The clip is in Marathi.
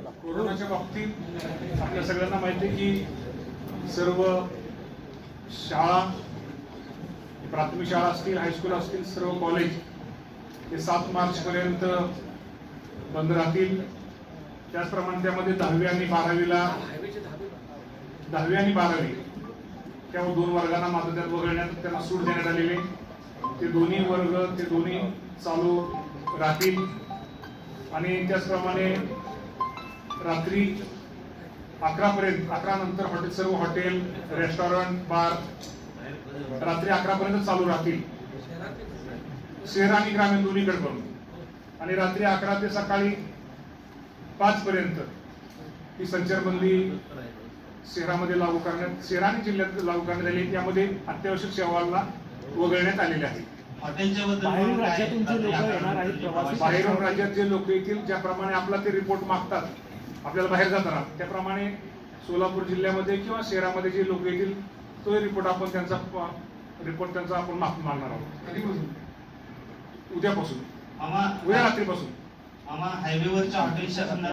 कोरोनाच्या बाबतीत आपल्या सगळ्यांना माहिती आहे की सर्व शाळा प्राथमिक शाळा असतील हायस्कूल असतील सर्व कॉलेज हे सात मार्च पर्यंत बंद राहतील. त्याचप्रमाणे त्यामध्ये दहावी आणि बारावीला दहावी आणि बारावी त्या दोन वर्गांना मात्र त्यात वगळण्यात त्यांना सूट देण्यात आलेली आहे. ते दोन्ही वर्ग ते दोन्ही चालू राहतील. आणि त्याचप्रमाणे रात्री अकरा पर्यंत अकरा नंतर हॉटेल सर्व हॉटेल रेस्टॉरंट बार रात्री अकरा पर्यंत चालू राहतील. शहर आणि ग्रामीण दोन्हीकडे पण आणि रात्री अकरा ते सकाळी पाच पर्यंत ही संचारबंदी शहरामध्ये लागू करण्यात शहर आणि जिल्ह्यात लागू करण्यात आली. त्यामध्ये अत्यावश्यक सेवांना वगळण्यात आलेले आहे बाहेरून राज्यात जे लोक येतील ज्याप्रमाणे आपला ते रिपोर्ट मागतात आपल्याला बाहेर जाताना. त्याप्रमाणे सोलापूर जिल्ह्यामध्ये किंवा शहरामध्ये जे लोक येतील तो रिपोर्ट आपण त्यांचा रिपोर्ट त्यांचा आपण माग- मागणार आहोत. उद्यापासून. मामा उद्या रात्रीपासून. मामा हायवेवरच्या हॉटेलच्या